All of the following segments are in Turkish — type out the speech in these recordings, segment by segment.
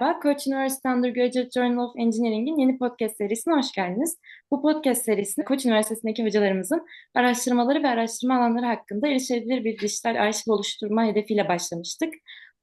Merhaba, Koç Üniversitesi Undergraduate Journal of Engineering'in yeni podcast serisine hoş geldiniz. Bu podcast serisinde Koç Üniversitesi'ndeki hocalarımızın araştırmaları ve araştırma alanları hakkında erişilebilir bir dijital arşiv oluşturma hedefiyle başlamıştık.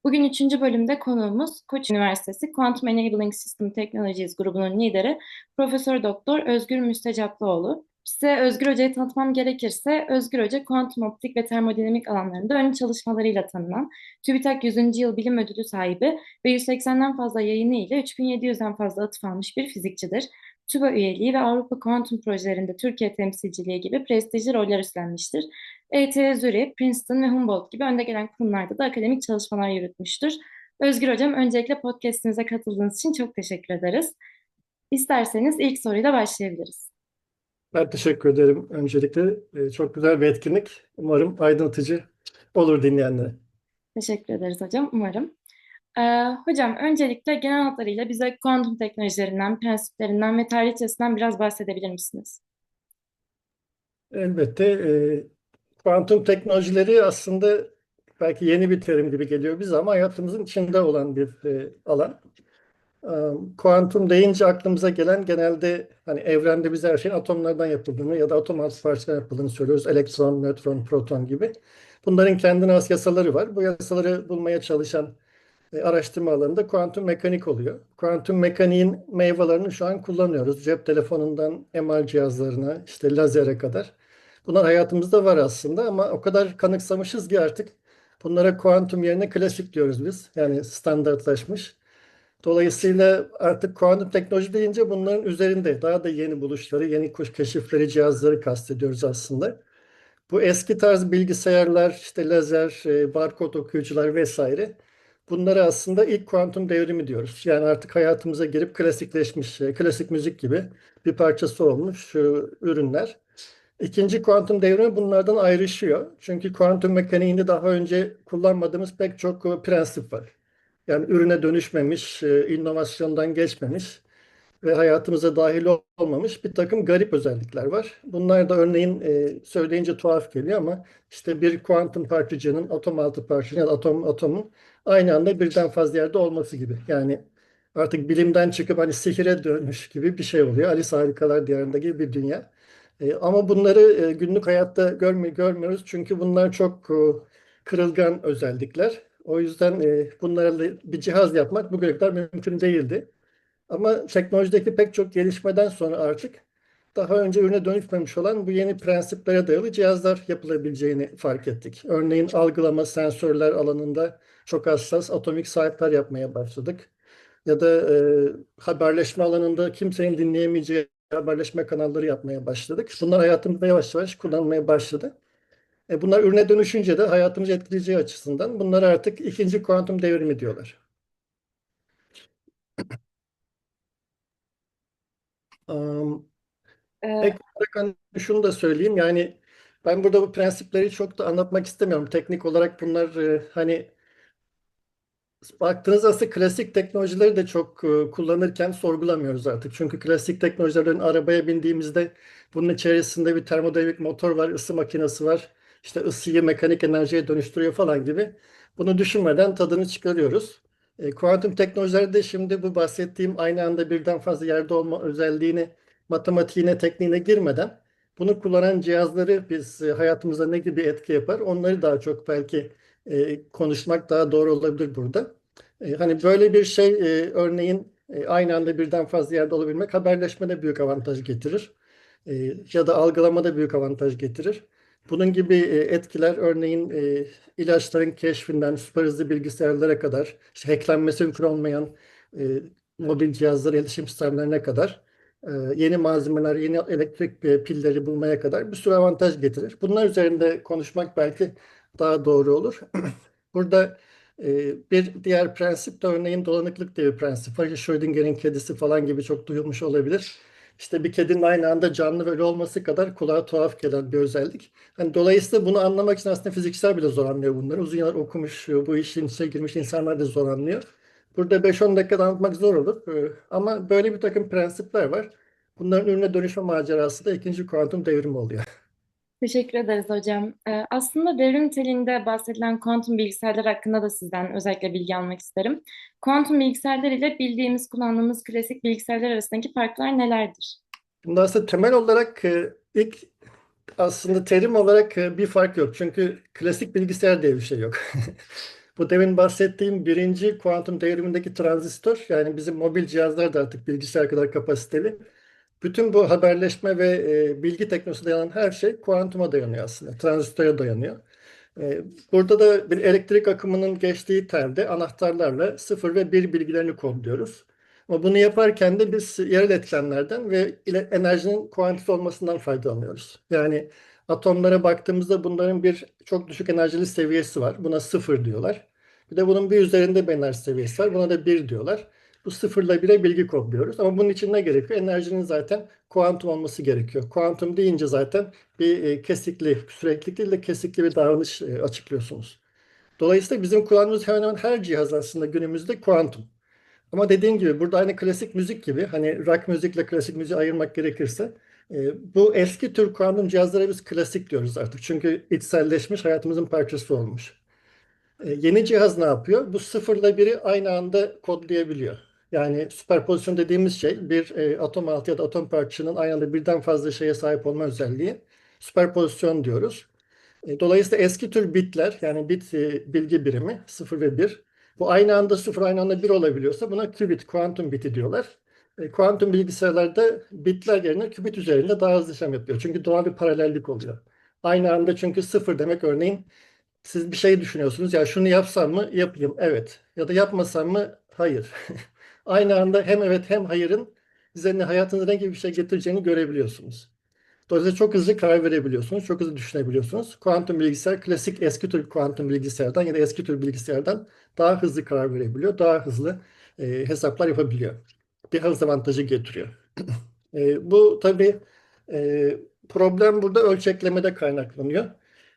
Bugün üçüncü bölümde konuğumuz Koç Üniversitesi Quantum Enabling System Technologies grubunun lideri Profesör Doktor Özgür Müstecaplıoğlu. Size Özgür Hoca'yı tanıtmam gerekirse, Özgür Hoca kuantum optik ve termodinamik alanlarında önemli çalışmalarıyla tanınan, TÜBİTAK 100. Yıl Bilim Ödülü sahibi ve 180'den fazla yayını ile 3700'den fazla atıf almış bir fizikçidir. TÜBA üyeliği ve Avrupa kuantum projelerinde Türkiye temsilciliği gibi prestijli roller üstlenmiştir. ETH Zürich, Princeton ve Humboldt gibi önde gelen kurumlarda da akademik çalışmalar yürütmüştür. Özgür Hocam, öncelikle podcastimize katıldığınız için çok teşekkür ederiz. İsterseniz ilk soruyla başlayabiliriz. Ben teşekkür ederim öncelikle. Ee, Çok güzel bir etkinlik. Umarım aydınlatıcı olur dinleyenlere. Teşekkür ederiz hocam, umarım. Ee, hocam, öncelikle genel hatlarıyla bize kuantum teknolojilerinden, prensiplerinden ve tarihçesinden biraz bahsedebilir misiniz? Elbette e, kuantum teknolojileri aslında belki yeni bir terim gibi geliyor bize ama hayatımızın içinde olan bir e, alan. E, Kuantum deyince aklımıza gelen genelde hani evrende biz her şeyin atomlardan yapıldığını ya da atom altı parçalardan yapıldığını söylüyoruz. Elektron, nötron, proton gibi. Bunların kendine has yasaları var. Bu yasaları bulmaya çalışan e, araştırma alanında kuantum mekanik oluyor. Kuantum mekaniğin meyvelerini şu an kullanıyoruz. Cep telefonundan MR cihazlarına, işte lazere kadar. Bunlar hayatımızda var aslında ama o kadar kanıksamışız ki artık bunlara kuantum yerine klasik diyoruz biz. Yani standartlaşmış. Dolayısıyla artık kuantum teknoloji deyince bunların üzerinde daha da yeni buluşları, yeni kuş keşifleri, cihazları kastediyoruz aslında. Bu eski tarz bilgisayarlar, işte lazer, e, barkod okuyucular vesaire. Bunlara aslında ilk kuantum devrimi diyoruz. Yani artık hayatımıza girip klasikleşmiş, e, klasik müzik gibi bir parçası olmuş şu ürünler. İkinci kuantum devrimi bunlardan ayrışıyor. Çünkü kuantum mekaniğinde daha önce kullanmadığımız pek çok e, prensip var. Yani ürüne dönüşmemiş, e, inovasyondan geçmemiş ve hayatımıza dahil olmamış bir takım garip özellikler var. Bunlar da örneğin e, söyleyince tuhaf geliyor ama işte bir kuantum parçacığının atom altı parçacığının ya da atom atomun aynı anda birden fazla yerde olması gibi. Yani artık bilimden çıkıp hani sihire dönmüş gibi bir şey oluyor. Alice Harikalar Diyarında gibi bir dünya. E, ama bunları e, günlük hayatta görmü görmüyoruz çünkü bunlar çok kırılgan özellikler. O yüzden e, bunlara bir cihaz yapmak bugüne kadar mümkün değildi. Ama teknolojideki pek çok gelişmeden sonra artık daha önce ürüne dönüşmemiş olan bu yeni prensiplere dayalı cihazlar yapılabileceğini fark ettik. Örneğin algılama sensörler alanında çok hassas atomik saatler yapmaya başladık. Ya da e, haberleşme alanında kimsenin dinleyemeyeceği haberleşme kanalları yapmaya başladık. Bunlar hayatımızda yavaş yavaş kullanılmaya başladı. E, bunlar ürüne dönüşünce de hayatımızı etkileyeceği açısından bunlar artık ikinci kuantum devrimi diyorlar. Um, Ee, ek olarak şunu da söyleyeyim yani ben burada bu prensipleri çok da anlatmak istemiyorum. Teknik olarak bunlar e, hani baktığınız aslında klasik teknolojileri de çok e, kullanırken sorgulamıyoruz artık. Çünkü klasik teknolojilerin arabaya bindiğimizde bunun içerisinde bir termodinamik motor var, ısı makinesi var. İşte ısıyı mekanik enerjiye dönüştürüyor falan gibi. Bunu düşünmeden tadını çıkarıyoruz. E, kuantum teknolojilerde şimdi bu bahsettiğim aynı anda birden fazla yerde olma özelliğini matematiğine, tekniğine girmeden bunu kullanan cihazları biz e, hayatımıza ne gibi etki yapar onları daha çok belki e, konuşmak daha doğru olabilir burada. E, hani böyle bir şey e, örneğin e, aynı anda birden fazla yerde olabilmek haberleşmede büyük avantaj getirir. E, ya da algılamada büyük avantaj getirir. Bunun gibi e, etkiler örneğin e, ilaçların keşfinden süper hızlı bilgisayarlara kadar, işte hacklenmesi mümkün olmayan e, mobil cihazlar, iletişim sistemlerine kadar, yeni malzemeler, yeni elektrik pilleri bulmaya kadar bir sürü avantaj getirir. Bunlar üzerinde konuşmak belki daha doğru olur. Burada bir diğer prensip de örneğin dolanıklık diye bir prensip var. Schrödinger'in kedisi falan gibi çok duyulmuş olabilir. İşte bir kedinin aynı anda canlı ve ölü olması kadar kulağa tuhaf gelen bir özellik. Hani dolayısıyla bunu anlamak için aslında fizikçiler bile zor anlıyor bunları. Uzun yıllar okumuş, bu işin içine girmiş insanlar da zor anlıyor. Burada 5-10 dakikada anlatmak zor olur. Ee, Ama böyle bir takım prensipler var. Bunların ürüne dönüşme macerası da ikinci kuantum devrimi oluyor. Teşekkür ederiz hocam. Ee, aslında devrim niteliğinde bahsedilen kuantum bilgisayarlar hakkında da sizden özellikle bilgi almak isterim. Kuantum bilgisayarlar ile bildiğimiz, kullandığımız klasik bilgisayarlar arasındaki farklar nelerdir? Şimdi aslında temel olarak e, ilk aslında terim olarak e, bir fark yok. Çünkü klasik bilgisayar diye bir şey yok. Bu demin bahsettiğim birinci kuantum devrimindeki transistör yani bizim mobil cihazlar da artık bilgisayar kadar kapasiteli. Bütün bu haberleşme ve e, bilgi teknolojisine dayanan her şey kuantuma dayanıyor aslında. Transistöre dayanıyor. E, burada da bir elektrik akımının geçtiği telde anahtarlarla 0 ve 1 bilgilerini kodluyoruz. Ama bunu yaparken de biz yerel etkenlerden ve enerjinin kuantize olmasından faydalanıyoruz. Yani atomlara baktığımızda bunların bir çok düşük enerjili seviyesi var. Buna sıfır diyorlar. Bir de bunun bir üzerinde bir enerji seviyesi var. Buna da bir diyorlar. Bu sıfırla bire bilgi kodluyoruz. Ama bunun için ne gerekiyor? Enerjinin zaten kuantum olması gerekiyor. Kuantum deyince zaten bir e, kesikli, sürekli değil de kesikli bir davranış e, açıklıyorsunuz. Dolayısıyla bizim kullandığımız hemen hemen her cihaz aslında günümüzde kuantum. Ama dediğin gibi burada aynı klasik müzik gibi hani rock müzikle klasik müziği ayırmak gerekirse e, bu eski tür kuantum cihazlara biz klasik diyoruz artık. Çünkü içselleşmiş hayatımızın parçası olmuş. Yeni cihaz ne yapıyor? Bu sıfırla biri aynı anda kodlayabiliyor. Yani süperpozisyon dediğimiz şey bir e, atom altı ya da atom parçasının aynı anda birden fazla şeye sahip olma özelliği. Süperpozisyon diyoruz. E, Dolayısıyla eski tür bitler yani bit e, bilgi birimi 0 ve 1 bu aynı anda 0 aynı anda 1 olabiliyorsa buna qubit, kuantum biti diyorlar. E, Kuantum bilgisayarlarda bitler yerine qubit üzerinde daha hızlı işlem yapıyor. Çünkü doğal bir paralellik oluyor. Aynı anda çünkü 0 demek örneğin siz bir şey düşünüyorsunuz ya şunu yapsam mı yapayım evet ya da yapmasam mı hayır. Aynı anda hem evet hem hayırın size ne hayatınızda ne gibi bir şey getireceğini görebiliyorsunuz. Dolayısıyla çok hızlı karar verebiliyorsunuz, çok hızlı düşünebiliyorsunuz. Kuantum bilgisayar klasik eski tür kuantum bilgisayardan ya da eski tür bilgisayardan daha hızlı karar verebiliyor, daha hızlı e, hesaplar yapabiliyor. Bir hız avantajı getiriyor. E, bu tabii e, problem burada ölçeklemede kaynaklanıyor.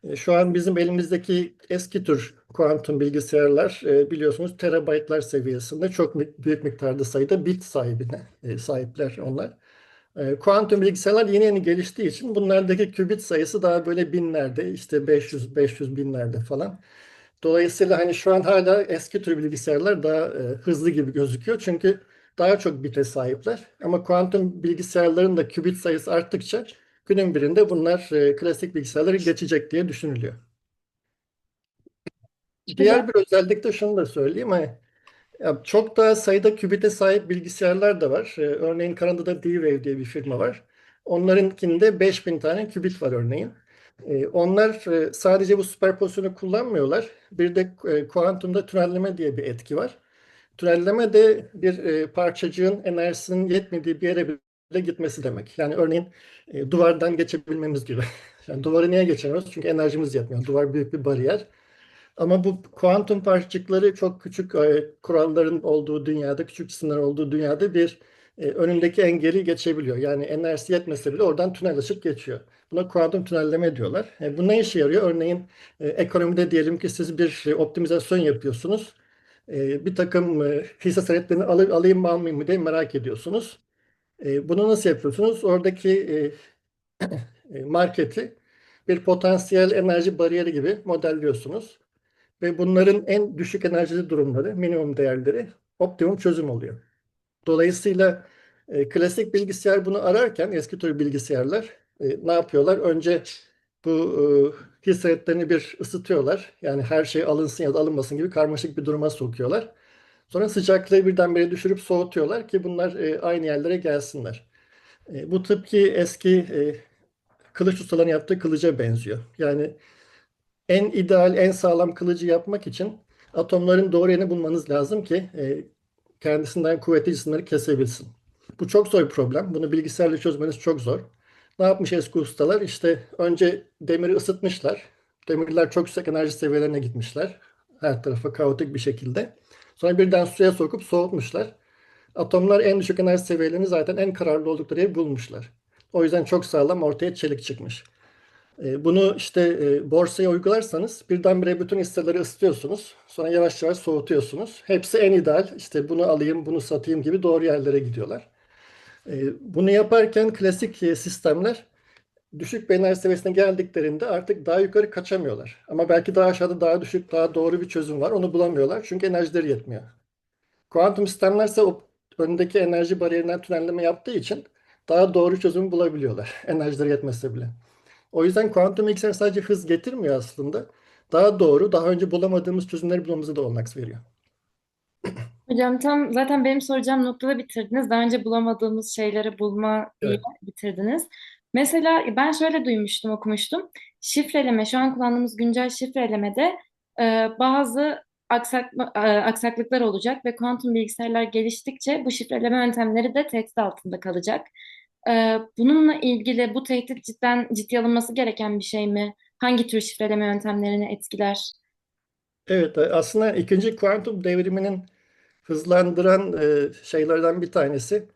E, şu an bizim elimizdeki eski tür kuantum bilgisayarlar e, biliyorsunuz terabaytlar seviyesinde çok büyük miktarda sayıda bit sahibine e, sahipler onlar. E, Kuantum bilgisayarlar yeni yeni geliştiği için bunlardaki qubit sayısı daha böyle binlerde, işte 500 500 binlerde falan. Dolayısıyla hani şu an hala eski tür bilgisayarlar daha e, hızlı gibi gözüküyor. Çünkü daha çok bite sahipler. Ama kuantum bilgisayarların da qubit sayısı arttıkça günün birinde bunlar e, klasik bilgisayarları geçecek diye düşünülüyor. Diğer bir özellik de şunu da söyleyeyim. Hani ya çok daha sayıda kübite sahip bilgisayarlar da var. Ee, örneğin Kanada'da D-Wave diye bir firma var. Onlarınkinde 5000 tane kübit var örneğin. Ee, onlar e, sadece bu süperpozisyonu kullanmıyorlar. Bir de e, kuantumda tünelleme diye bir etki var. Tünelleme de bir e, parçacığın enerjisinin yetmediği bir yere bile gitmesi demek. Yani örneğin e, duvardan geçebilmemiz gibi. Yani duvarı niye geçemiyoruz? Çünkü enerjimiz yetmiyor. Duvar büyük bir bariyer. Ama bu kuantum parçacıkları çok küçük e, kuralların olduğu dünyada, küçük cisimler olduğu dünyada bir e, önündeki engeli geçebiliyor. Yani enerjisi yetmese bile oradan tünel açıp geçiyor. Buna kuantum tünelleme diyorlar. E, bu ne işe yarıyor? Örneğin e, ekonomide diyelim ki siz bir e, optimizasyon yapıyorsunuz. E, bir takım e, hisse senetlerini al alayım mı almayayım mı diye merak ediyorsunuz. E, bunu nasıl yapıyorsunuz? Oradaki e, e, marketi bir potansiyel enerji bariyeri gibi modelliyorsunuz. Ve bunların en düşük enerjili durumları, minimum değerleri optimum çözüm oluyor. Dolayısıyla e, klasik bilgisayar bunu ararken eski tür bilgisayarlar e, ne yapıyorlar? Önce bu e, hissetlerini bir ısıtıyorlar. Yani her şey alınsın ya da alınmasın gibi karmaşık bir duruma sokuyorlar. Sonra sıcaklığı birdenbire düşürüp soğutuyorlar ki bunlar e, aynı yerlere gelsinler. E, bu tıpkı eski e, kılıç ustalarının yaptığı kılıca benziyor. Yani en ideal, en sağlam kılıcı yapmak için atomların doğru yerini bulmanız lazım ki e, kendisinden kuvvetli cisimleri kesebilsin. Bu çok zor bir problem. Bunu bilgisayarla çözmeniz çok zor. Ne yapmış eski ustalar? İşte önce demiri ısıtmışlar. Demirler çok yüksek enerji seviyelerine gitmişler. Her tarafa kaotik bir şekilde. Sonra birden suya sokup soğutmuşlar. Atomlar en düşük enerji seviyelerini zaten en kararlı oldukları yeri bulmuşlar. O yüzden çok sağlam ortaya çelik çıkmış. E, Bunu işte e, borsaya uygularsanız birdenbire bütün hisseleri ısıtıyorsunuz. Sonra yavaş yavaş soğutuyorsunuz. Hepsi en ideal. İşte bunu alayım, bunu satayım gibi doğru yerlere gidiyorlar. E, Bunu yaparken klasik e, sistemler düşük enerji seviyesine geldiklerinde artık daha yukarı kaçamıyorlar. Ama belki daha aşağıda daha düşük, daha doğru bir çözüm var. Onu bulamıyorlar çünkü enerjileri yetmiyor. Kuantum sistemlerse o önündeki enerji bariyerinden tünelleme yaptığı için daha doğru çözümü bulabiliyorlar. Enerjileri yetmese bile. O yüzden kuantum bilgisayar sadece hız getirmiyor aslında. Daha doğru, daha önce bulamadığımız çözümleri bulmamıza da olanak veriyor. Hocam tam zaten benim soracağım noktada bitirdiniz. Daha önce bulamadığımız şeyleri bulma Evet. bitirdiniz. Mesela ben şöyle duymuştum, okumuştum. Şifreleme, şu an kullandığımız güncel şifrelemede e, bazı aksak, e, aksaklıklar olacak ve kuantum bilgisayarlar geliştikçe bu şifreleme yöntemleri de tehdit altında kalacak. E, bununla ilgili bu tehdit cidden ciddiye alınması gereken bir şey mi? Hangi tür şifreleme yöntemlerini etkiler? Evet, aslında ikinci kuantum devriminin hızlandıran e, şeylerden bir tanesi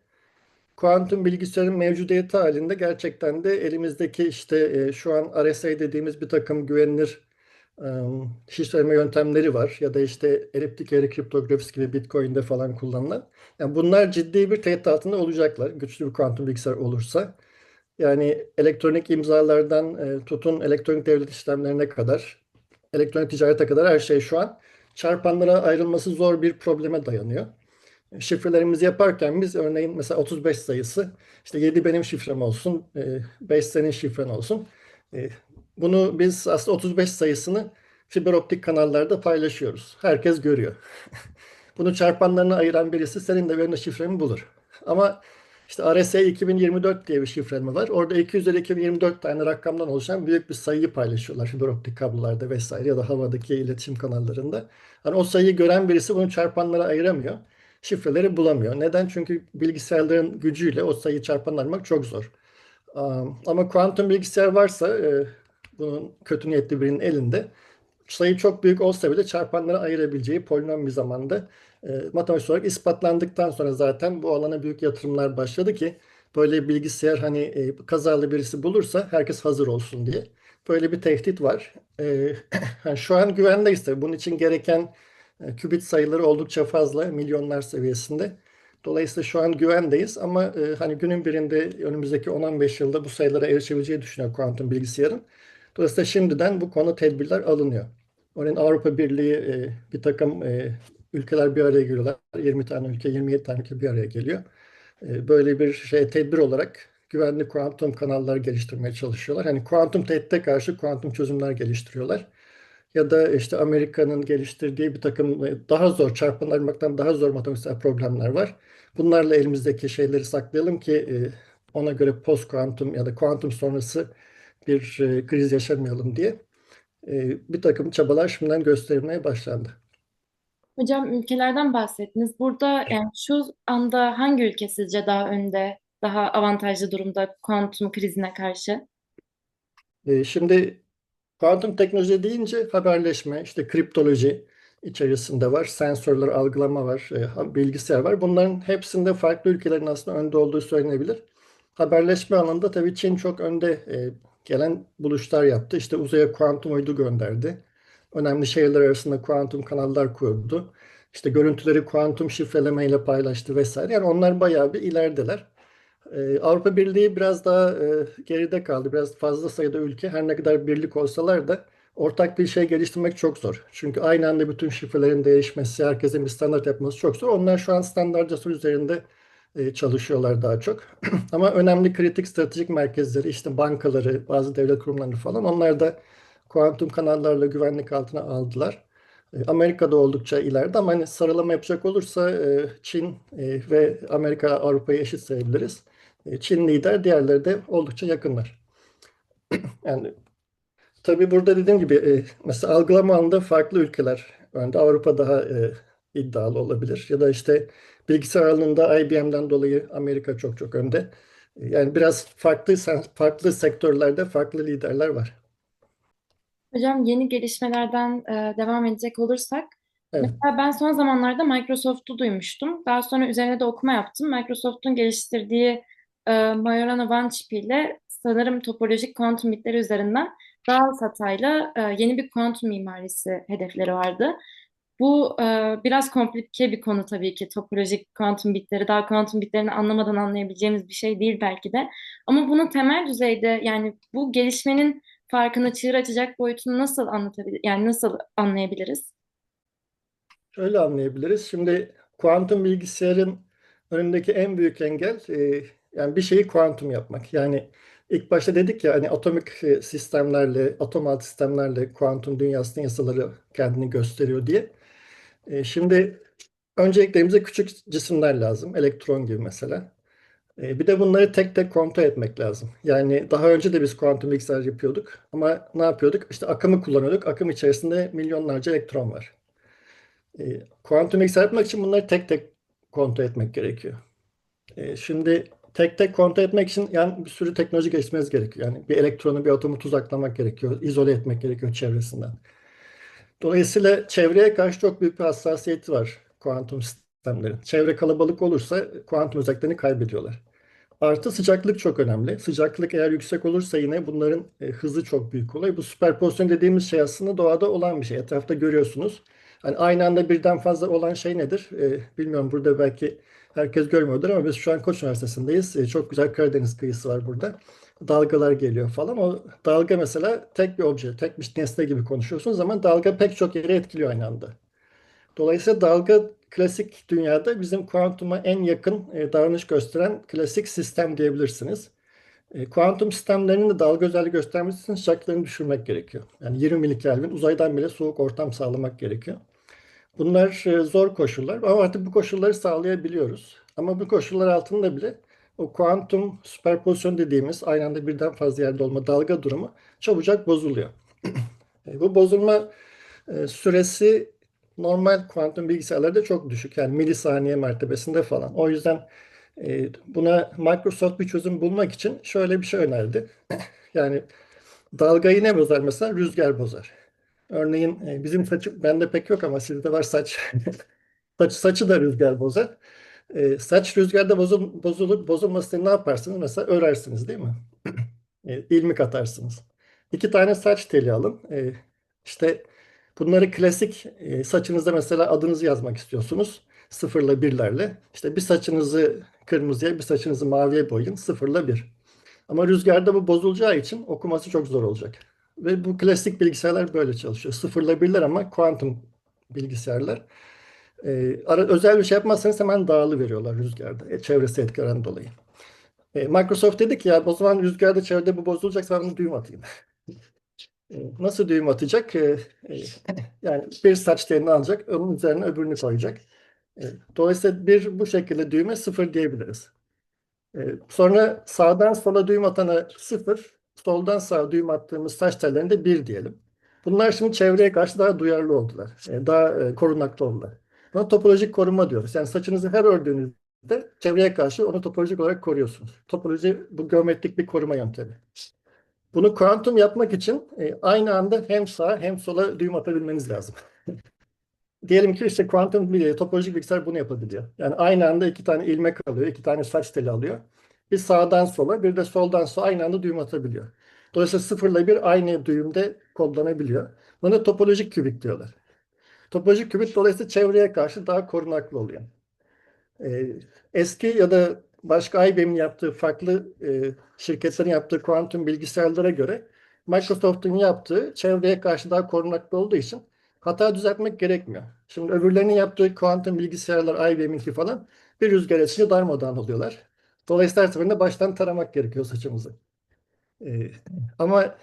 kuantum bilgisayarın mevcudiyeti halinde gerçekten de elimizdeki işte e, şu an RSA dediğimiz bir takım güvenilir şifreleme yöntemleri var ya da işte eliptik eğri kriptografisi gibi Bitcoin'de falan kullanılan. Yani bunlar ciddi bir tehdit altında olacaklar güçlü bir kuantum bilgisayar olursa. Yani elektronik imzalardan tutun elektronik devlet işlemlerine kadar, elektronik ticarete kadar her şey şu an çarpanlara ayrılması zor bir probleme dayanıyor şifrelerimizi yaparken biz örneğin mesela 35 sayısı işte 7 benim şifrem olsun, 5 senin şifren olsun. Bunu biz aslında 35 sayısını fiber optik kanallarda paylaşıyoruz. Herkes görüyor. Bunu çarpanlarına ayıran birisi senin de benim de şifremi bulur. Ama işte RSA 2024 diye bir şifreleme var. Orada 200 ile 2024 tane rakamdan oluşan büyük bir sayıyı paylaşıyorlar fiber optik kablolarda vesaire ya da havadaki iletişim kanallarında. Hani o sayıyı gören birisi bunu çarpanlara ayıramıyor şifreleri bulamıyor. Neden? Çünkü bilgisayarların gücüyle o sayıyı çarpanlarmak çok zor. Ama kuantum bilgisayar varsa e, bunun kötü niyetli birinin elinde sayı çok büyük olsa bile çarpanları ayırabileceği polinom bir zamanda e, matematik olarak ispatlandıktan sonra zaten bu alana büyük yatırımlar başladı ki böyle bilgisayar hani e, kazalı birisi bulursa herkes hazır olsun diye. Böyle bir tehdit var. şu an güvendeyiz tabii. Bunun için gereken e, Kübit sayıları oldukça fazla, milyonlar seviyesinde. Dolayısıyla şu an güvendeyiz ama e, hani günün birinde önümüzdeki 10-15 yılda bu sayılara erişebileceği düşünüyor kuantum bilgisayarın. Dolayısıyla şimdiden bu konu tedbirler alınıyor. Örneğin Avrupa Birliği e, bir takım e, ülkeler bir araya geliyorlar. 20 tane ülke, 27 tane ülke bir araya geliyor. E, böyle bir şey tedbir olarak güvenli kuantum kanallar geliştirmeye çalışıyorlar. Hani kuantum tehdide karşı kuantum çözümler geliştiriyorlar ya da işte Amerika'nın geliştirdiği bir takım e, daha zor çarpanlarmaktan daha zor matematiksel problemler var. Bunlarla elimizdeki şeyleri saklayalım ki e, ona göre post kuantum ya da kuantum sonrası bir e, kriz yaşamayalım diye bir takım çabalar şimdiden gösterilmeye başlandı. Hocam ülkelerden bahsettiniz. Burada yani şu anda hangi ülke sizce daha önde, daha avantajlı durumda kuantum krizine karşı? Şimdi Kuantum teknoloji deyince haberleşme, işte kriptoloji içerisinde var, sensörler, algılama var, e, bilgisayar var. Bunların hepsinde farklı ülkelerin aslında önde olduğu söylenebilir. Haberleşme alanında tabii Çin çok önde e, gelen buluşlar yaptı. İşte uzaya kuantum uydu gönderdi. Önemli şehirler arasında kuantum kanallar kurdu. İşte görüntüleri kuantum şifrelemeyle paylaştı vesaire. Yani onlar bayağı bir ilerideler. Ee, Avrupa Birliği biraz daha e, geride kaldı. Biraz fazla sayıda ülke her ne kadar birlik olsalar da ortak bir şey geliştirmek çok zor. Çünkü aynı anda bütün şifrelerin değişmesi, herkesin bir standart yapması çok zor. Onlar şu an standartçası üzerinde e, çalışıyorlar daha çok. Ama önemli kritik stratejik merkezleri, işte bankaları, bazı devlet kurumları falan onlar da kuantum kanallarla güvenlik altına aldılar. E, Amerika'da oldukça ileride ama hani sıralama yapacak olursa Çin ve Amerika Avrupa'yı eşit sayabiliriz. E, Çin lider, diğerleri de oldukça yakınlar. Yani tabii burada dediğim gibi e, mesela algılama alanında farklı ülkeler önde. Avrupa daha e, iddialı olabilir. Ya da işte bilgisayar alanında IBM'den dolayı Amerika çok çok önde. Yani biraz farklı farklı sektörlerde farklı liderler var. Hocam yeni gelişmelerden e, devam edecek olursak Evet. mesela ben son zamanlarda Microsoft'u duymuştum. Daha sonra üzerine de okuma yaptım. Microsoft'un geliştirdiği e, Majorana One Chip ile sanırım topolojik kuantum bitleri üzerinden daha az hatayla e, yeni bir kuantum mimarisi hedefleri vardı. Bu e, biraz komplike bir konu tabii ki. Topolojik kuantum bitleri, daha kuantum bitlerini anlamadan anlayabileceğimiz bir şey değil belki de. Ama bunu temel düzeyde yani bu gelişmenin farkını çığır açacak boyutunu nasıl anlatabilir, yani nasıl anlayabiliriz? Şöyle anlayabiliriz. Şimdi kuantum bilgisayarın önündeki en büyük engel e, yani bir şeyi kuantum yapmak. Yani ilk başta dedik ya hani atomik e, sistemlerle, atom altı sistemlerle kuantum dünyasının yasaları kendini gösteriyor diye. E, şimdi öncelikle bize küçük cisimler lazım. Elektron gibi mesela. E, bir de bunları tek tek kontrol etmek lazım. Yani daha önce de biz kuantum bilgisayar yapıyorduk. Ama ne yapıyorduk? İşte akımı kullanıyorduk. Akım içerisinde milyonlarca elektron var. E, kuantum bilgisayar yapmak için bunları tek tek kontrol etmek gerekiyor. E, şimdi tek tek kontrol etmek için yani bir sürü teknoloji geliştirmeniz gerekiyor. Yani bir elektronu, bir atomu tuzaklamak gerekiyor, izole etmek gerekiyor çevresinden. Dolayısıyla çevreye karşı çok büyük bir hassasiyeti var kuantum sistemlerin. Çevre kalabalık olursa kuantum özelliklerini kaybediyorlar. Artı sıcaklık çok önemli. Sıcaklık eğer yüksek olursa yine bunların e, hızı çok büyük oluyor. Bu süperpozisyon dediğimiz şey aslında doğada olan bir şey. Etrafta görüyorsunuz. Hani aynı anda birden fazla olan şey nedir? E, bilmiyorum burada belki herkes görmüyordur ama biz şu an Koç Üniversitesi'ndeyiz. E, çok güzel Karadeniz kıyısı var burada. Dalgalar geliyor falan. O dalga mesela tek bir obje, tek bir nesne gibi konuşuyorsunuz ama dalga pek çok yere etkiliyor aynı anda. Dolayısıyla dalga klasik dünyada bizim kuantuma en yakın e, davranış gösteren klasik sistem diyebilirsiniz. E, kuantum sistemlerinin de dalga özelliği göstermesi için sıcaklıklarını düşürmek gerekiyor. Yani 20 milikelvin uzaydan bile soğuk ortam sağlamak gerekiyor. Bunlar e, zor koşullar ama artık bu koşulları sağlayabiliyoruz. Ama bu koşullar altında bile o kuantum süperpozisyon dediğimiz aynı anda birden fazla yerde olma dalga durumu çabucak bozuluyor. E, bu bozulma e, süresi normal kuantum bilgisayarlarda çok düşük. Yani milisaniye mertebesinde falan. O yüzden e, buna Microsoft bir çözüm bulmak için şöyle bir şey önerdi. Yani dalgayı ne bozar mesela? Rüzgar bozar. Örneğin e, bizim saçı bende pek yok ama sizde var saç. Saç saçı da rüzgar bozar. E, saç rüzgarda bozul, bozulur, bozulmasını ne yaparsınız? Mesela örersiniz değil mi? E, ilmik atarsınız. İki tane saç teli alın. E, işte bunları klasik e, saçınızda mesela adınızı yazmak istiyorsunuz. Sıfırla birlerle. İşte bir saçınızı kırmızıya bir saçınızı maviye boyayın. Sıfırla bir. Ama rüzgarda bu bozulacağı için okuması çok zor olacak. Ve bu klasik bilgisayarlar böyle çalışıyor. Sıfırla birler ama kuantum bilgisayarlar. Ee, ara, özel bir şey yapmazsanız hemen dağılıveriyorlar rüzgarda. E, çevresi etkilerden dolayı. E, Microsoft dedi ki ya o zaman rüzgarda çevrede bu bozulacaksa ben bunu düğüm atayım. E, nasıl düğüm atacak? E, e, yani bir saç telini alacak, onun üzerine öbürünü koyacak. E, dolayısıyla bir bu şekilde düğme sıfır diyebiliriz. E, sonra sağdan sola düğüm atana sıfır, soldan sağa düğüm attığımız saç tellerinde bir diyelim. Bunlar şimdi çevreye karşı daha duyarlı oldular. E, daha e, korunaklı oldular. Buna topolojik koruma diyoruz. Yani saçınızı her ördüğünüzde çevreye karşı onu topolojik olarak koruyorsunuz. Topoloji bu geometrik bir koruma yöntemi. Bunu kuantum yapmak için e, aynı anda hem sağa hem sola düğüm atabilmeniz lazım. Diyelim ki işte kuantum bir topolojik bilgisayar bunu yapabiliyor. Yani aynı anda iki tane ilmek alıyor, iki tane saç teli alıyor. Bir sağdan sola, bir de soldan sağa aynı anda düğüm atabiliyor. Dolayısıyla sıfırla bir aynı düğümde kodlanabiliyor. Buna topolojik kübik diyorlar. Topolojik kübit dolayısıyla çevreye karşı daha korunaklı oluyor. Ee, eski ya da başka IBM'in yaptığı farklı e, şirketlerin yaptığı kuantum bilgisayarlara göre Microsoft'un yaptığı çevreye karşı daha korunaklı olduğu için hata düzeltmek gerekmiyor. Şimdi öbürlerinin yaptığı kuantum bilgisayarlar IBM'inki falan bir rüzgar esince darmadağın oluyorlar. Dolayısıyla her seferinde baştan taramak gerekiyor saçımızı. Ee, ama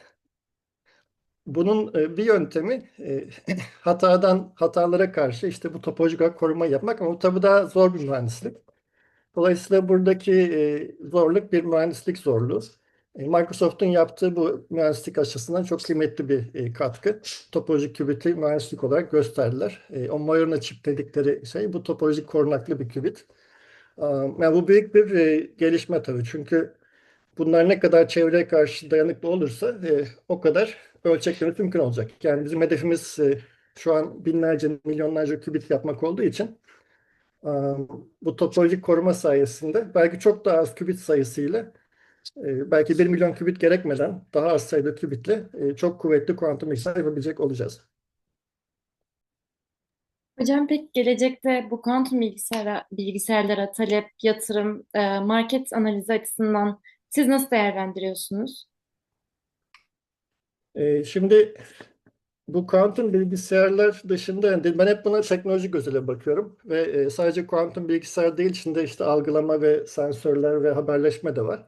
bunun e, bir yöntemi e, hatadan hatalara karşı işte bu topolojik koruma yapmak ama bu tabii daha zor bir mühendislik. Dolayısıyla buradaki e, zorluk bir mühendislik zorluğu. Microsoft'un yaptığı bu mühendislik açısından çok kıymetli bir katkı. Topolojik kübiti mühendislik olarak gösterdiler. O Majorana çip dedikleri şey bu topolojik korunaklı bir kübit. Yani bu büyük bir gelişme tabii. Çünkü bunlar ne kadar çevreye karşı dayanıklı olursa o kadar ölçeklemesi mümkün olacak. Yani bizim hedefimiz e, şu an binlerce, milyonlarca kübit yapmak olduğu için e, bu topolojik koruma sayesinde belki çok daha az kübit sayısıyla e, belki 1 milyon kübit gerekmeden daha az sayıda kübitle çok kuvvetli kuantum bilgisayar yapabilecek olacağız. Hocam pek gelecekte bu kuantum bilgisayara, bilgisayarlara talep, yatırım, e, market analizi açısından siz nasıl değerlendiriyorsunuz? Ee, şimdi bu kuantum bilgisayarlar dışında yani ben hep buna teknoloji gözüyle bakıyorum ve e, sadece kuantum bilgisayar değil içinde işte algılama ve sensörler ve haberleşme de var.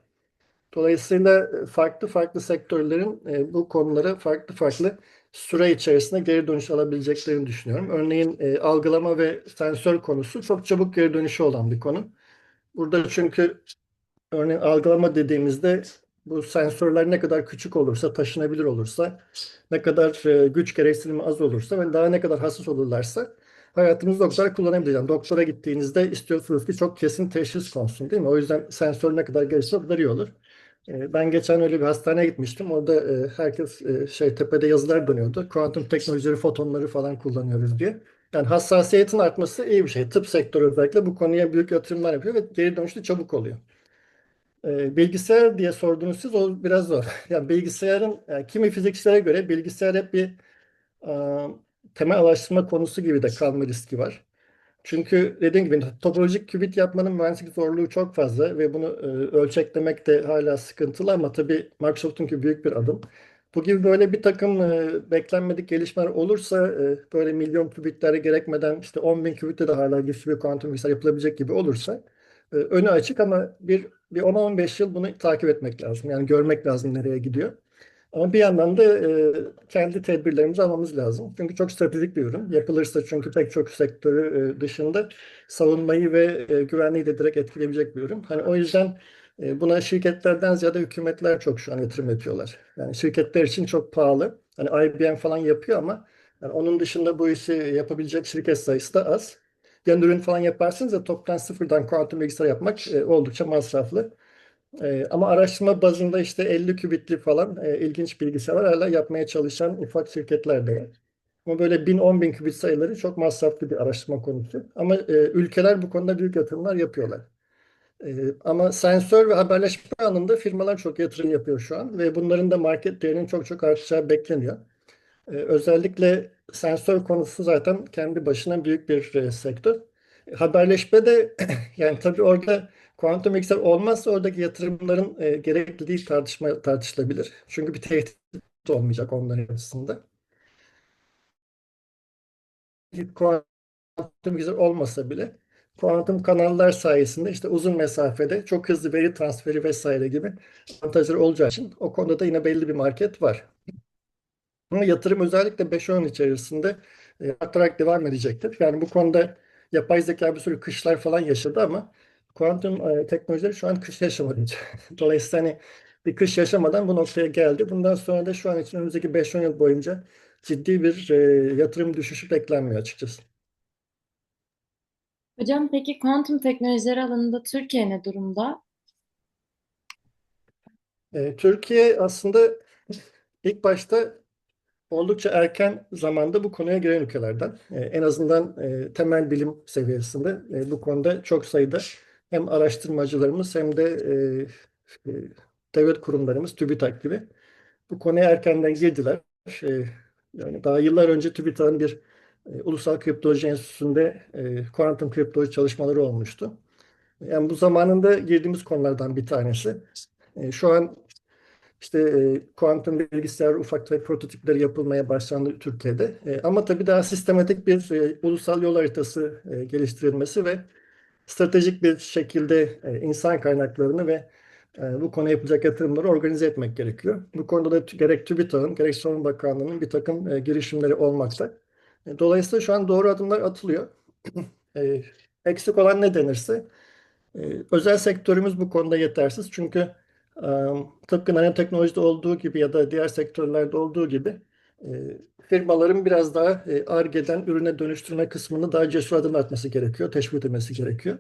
Dolayısıyla e, farklı farklı sektörlerin e, bu konulara farklı farklı süre içerisinde geri dönüş alabileceklerini düşünüyorum. Örneğin e, algılama ve sensör konusu çok çabuk geri dönüşü olan bir konu. Burada çünkü Örneğin algılama dediğimizde bu sensörler ne kadar küçük olursa, taşınabilir olursa, ne kadar e, güç gereksinimi az olursa ve daha ne kadar hassas olurlarsa hayatımızda o kadar. Yani doktora gittiğinizde istiyorsunuz ki çok kesin teşhis konsun değil mi? O yüzden sensör ne kadar gelişse o kadar iyi olur. E, Ben geçen öyle bir hastaneye gitmiştim. Orada e, herkes şey tepede yazılar dönüyordu. Kuantum teknolojileri, fotonları falan kullanıyoruz diye. Yani hassasiyetin artması iyi bir şey. Tıp sektörü özellikle bu konuya büyük yatırımlar yapıyor ve geri dönüşü çabuk oluyor. E, bilgisayar diye sordunuz siz o biraz zor. Yani bilgisayarın yani kimi fizikçilere göre bilgisayar hep bir e, temel araştırma konusu gibi de kalma riski var. Çünkü dediğim gibi topolojik kübit yapmanın mühendislik zorluğu çok fazla ve bunu e, ölçeklemek de hala sıkıntılı ama tabii Microsoft'unki büyük bir adım. Bu gibi böyle bir takım e, beklenmedik gelişmeler olursa e, böyle milyon kübitlere gerekmeden işte 10 bin kübitte de hala güçlü bir kuantum bilgisayar yapılabilecek gibi olursa önü açık ama bir, bir 10-15 yıl bunu takip etmek lazım. Yani görmek lazım nereye gidiyor. Ama bir yandan da e, kendi tedbirlerimizi almamız lazım. Çünkü çok stratejik bir ürün. Yapılırsa çünkü pek çok sektörü e, dışında savunmayı ve e, güvenliği de direkt etkileyebilecek bir ürün. Hani o yüzden e, buna şirketlerden ziyade hükümetler çok şu an yatırım yapıyorlar. Yani şirketler için çok pahalı. Hani IBM falan yapıyor ama yani onun dışında bu işi yapabilecek şirket sayısı da az. Yan falan yaparsınız da toptan sıfırdan kuantum bilgisayar yapmak e, oldukça masraflı. E, ama araştırma bazında işte 50 kübitli falan e, ilginç bilgisayarlar hala yapmaya çalışan ufak şirketler de var. Ama böyle 1000-10 bin kübit sayıları çok masraflı bir araştırma konusu. Ama e, ülkeler bu konuda büyük yatırımlar yapıyorlar. E, ama sensör ve haberleşme alanında firmalar çok yatırım yapıyor şu an ve bunların da market değerinin çok çok artacağı bekleniyor. Ee, özellikle sensör konusu zaten kendi başına büyük bir e, sektör. Haberleşme de yani tabii orada kuantum bilgisayar olmazsa oradaki yatırımların e, gerekliliği tartışma tartışılabilir. Çünkü bir tehdit olmayacak onların açısından. Kuantum bilgisayar olmasa bile kuantum kanallar sayesinde işte uzun mesafede çok hızlı veri transferi vesaire gibi avantajları olacağı için o konuda da yine belli bir market var. Ama yatırım özellikle 5-10 içerisinde e, artarak devam edecektir. Yani bu konuda yapay zeka bir sürü kışlar falan yaşadı ama kuantum e, teknolojileri şu an kış yaşamadı. Dolayısıyla hani bir kış yaşamadan bu noktaya geldi. Bundan sonra da şu an için önümüzdeki 5-10 yıl boyunca ciddi bir e, yatırım düşüşü beklenmiyor açıkçası. Hocam peki kuantum teknolojileri alanında Türkiye ne durumda? E, Türkiye aslında ilk başta oldukça erken zamanda bu konuya giren ülkelerden. E, en azından e, temel bilim seviyesinde e, bu konuda çok sayıda hem araştırmacılarımız hem de e, e, devlet kurumlarımız, TÜBİTAK gibi bu konuya erkenden girdiler. E, yani daha yıllar önce TÜBİTAK'ın bir e, Ulusal Kriptoloji Enstitüsü'nde e, kuantum kriptoloji çalışmaları olmuştu. Yani bu zamanında girdiğimiz konulardan bir tanesi. E, şu an işte e, kuantum bilgisayar ufak tefek prototipleri yapılmaya başlandı Türkiye'de. E, ama tabii daha sistematik bir e, ulusal yol haritası e, geliştirilmesi ve stratejik bir şekilde e, insan kaynaklarını ve e, bu konuya yapılacak yatırımları organize etmek gerekiyor. Bu konuda da gerek TÜBİTAK'ın gerek Savunma Bakanlığı'nın bir takım e, girişimleri olmakta. E, dolayısıyla şu an doğru adımlar atılıyor. E, eksik olan ne denirse ee, özel sektörümüz bu konuda yetersiz. Çünkü e, tıpkı nanoteknolojide olduğu gibi ya da diğer sektörlerde olduğu gibi firmaların biraz daha Ar-Ge'den ürüne dönüştürme kısmını daha cesur adım atması gerekiyor, teşvik edilmesi gerekiyor.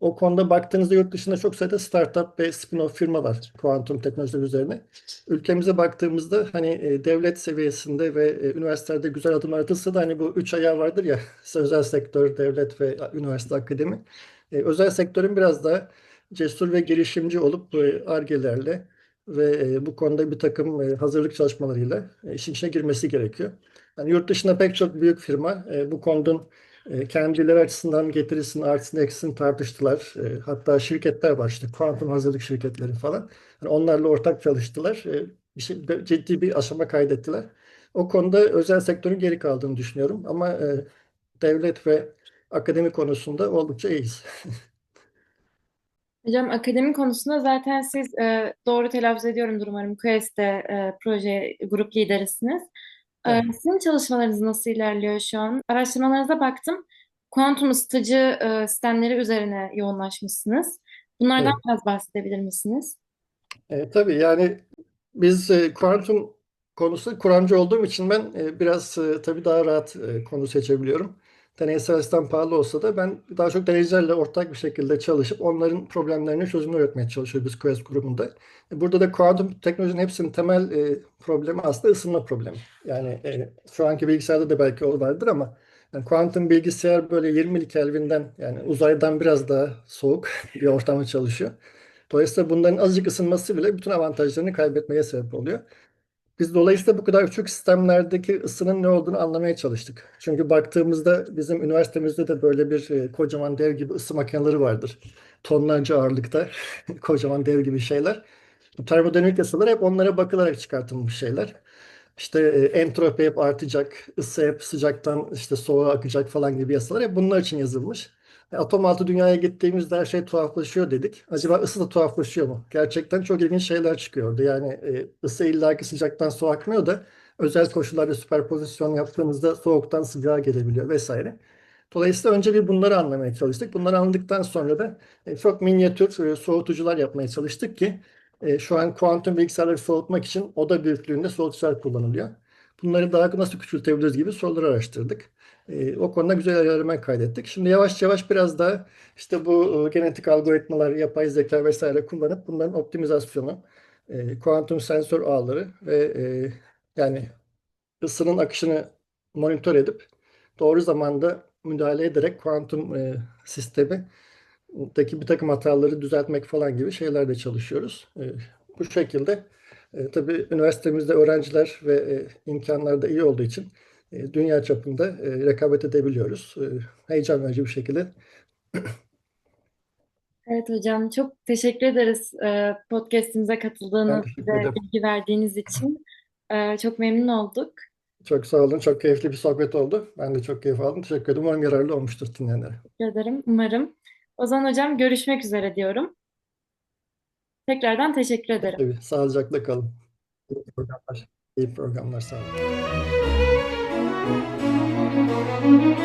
O konuda baktığınızda yurt dışında çok sayıda startup ve spin-off firma var kuantum teknolojileri üzerine. Ülkemize baktığımızda hani devlet seviyesinde ve üniversitelerde güzel adımlar atılsa da hani bu üç ayağı vardır ya özel sektör, devlet ve üniversite akademi. Özel sektörün biraz daha cesur ve girişimci olup Ar-Ge'lerle ve e, bu konuda bir takım e, hazırlık çalışmalarıyla e, işin içine girmesi gerekiyor. Yani yurt dışında pek çok büyük firma bu konunun kendileri açısından getirisini, artısını, eksisini tartıştılar. Hatta şirketler işte kuantum hazırlık şirketleri falan. Yani onlarla ortak çalıştılar. Şey, ciddi bir aşama kaydettiler. O konuda özel sektörün geri kaldığını düşünüyorum. Ama devlet ve akademi konusunda oldukça iyiyiz. Hocam akademi konusunda zaten siz e, doğru telaffuz ediyorumdur umarım QS'te e, proje grup liderisiniz. E, Evet. sizin çalışmalarınız nasıl ilerliyor şu an? Araştırmalarınıza baktım. Kuantum ısıtıcı e, sistemleri üzerine yoğunlaşmışsınız. Bunlardan Evet. biraz bahsedebilir misiniz? E, tabii yani biz e, kuantum konusu kuramcı olduğum için ben e, biraz e, tabii daha rahat e, konu seçebiliyorum. Deneysel açıdan pahalı olsa da ben daha çok deneyicilerle ortak bir şekilde çalışıp onların problemlerine çözüm üretmeye çalışıyoruz biz QS grubunda. E, Burada da kuantum teknolojinin hepsinin temel e, problemi aslında ısınma problemi. Yani e, şu anki bilgisayarda da belki o vardır ama yani kuantum bilgisayar böyle 20 Kelvin'den yani uzaydan biraz daha soğuk bir ortamda çalışıyor. Dolayısıyla bunların azıcık ısınması bile bütün avantajlarını kaybetmeye sebep oluyor. Biz dolayısıyla bu kadar küçük sistemlerdeki ısının ne olduğunu anlamaya çalıştık. Çünkü baktığımızda bizim üniversitemizde de böyle bir e, kocaman dev gibi ısı makineleri vardır. Tonlarca ağırlıkta kocaman dev gibi şeyler. Bu termodinamik yasalar hep onlara bakılarak çıkartılmış şeyler. İşte e, entropi hep artacak, ısı hep sıcaktan işte soğuğa akacak falan gibi yasalar hep bunlar için yazılmış. Atom altı dünyaya gittiğimizde her şey tuhaflaşıyor dedik. Acaba ısı da tuhaflaşıyor mu? Gerçekten çok ilginç şeyler çıkıyordu. Yani e, ısı illaki sıcaktan soğuğa akmıyor da özel koşullarda süperpozisyon yaptığımızda soğuktan sıcağa gelebiliyor vesaire. Dolayısıyla önce bir bunları anlamaya çalıştık. Bunları anladıktan sonra da e, çok minyatür e, soğutucular yapmaya çalıştık ki e, şu an kuantum bilgisayarları soğutmak için oda büyüklüğünde soğutucular kullanılıyor. Bunları daha nasıl küçültebiliriz gibi soruları araştırdık. E, o konuda güzel ilerleme kaydettik. Şimdi yavaş yavaş biraz daha işte bu e, genetik algoritmalar, yapay zeka vesaire kullanıp bunların optimizasyonu, e, kuantum sensör ağları ve e, yani ısının akışını monitör edip doğru zamanda müdahale ederek kuantum e, sistemi daki bir takım hataları düzeltmek falan gibi şeylerde çalışıyoruz. E, bu şekilde e, tabii üniversitemizde öğrenciler ve e, imkanlar da iyi olduğu için e, dünya çapında e, rekabet edebiliyoruz. E, heyecan verici bir şekilde. Evet hocam çok teşekkür ederiz e, podcast'imize katıldığınız ve bilgi verdiğiniz için. E, çok memnun olduk. Çok sağ olun. Çok keyifli bir sohbet oldu. Ben de çok keyif aldım. Teşekkür ederim. Umarım yararlı olmuştur dinleyenlere. Teşekkür ederim. Umarım. O zaman hocam görüşmek üzere diyorum. Tekrardan teşekkür ederim. Tabii, sağlıcakla kalın. İyi programlar. İyi programlar. Sağ olun. Müzik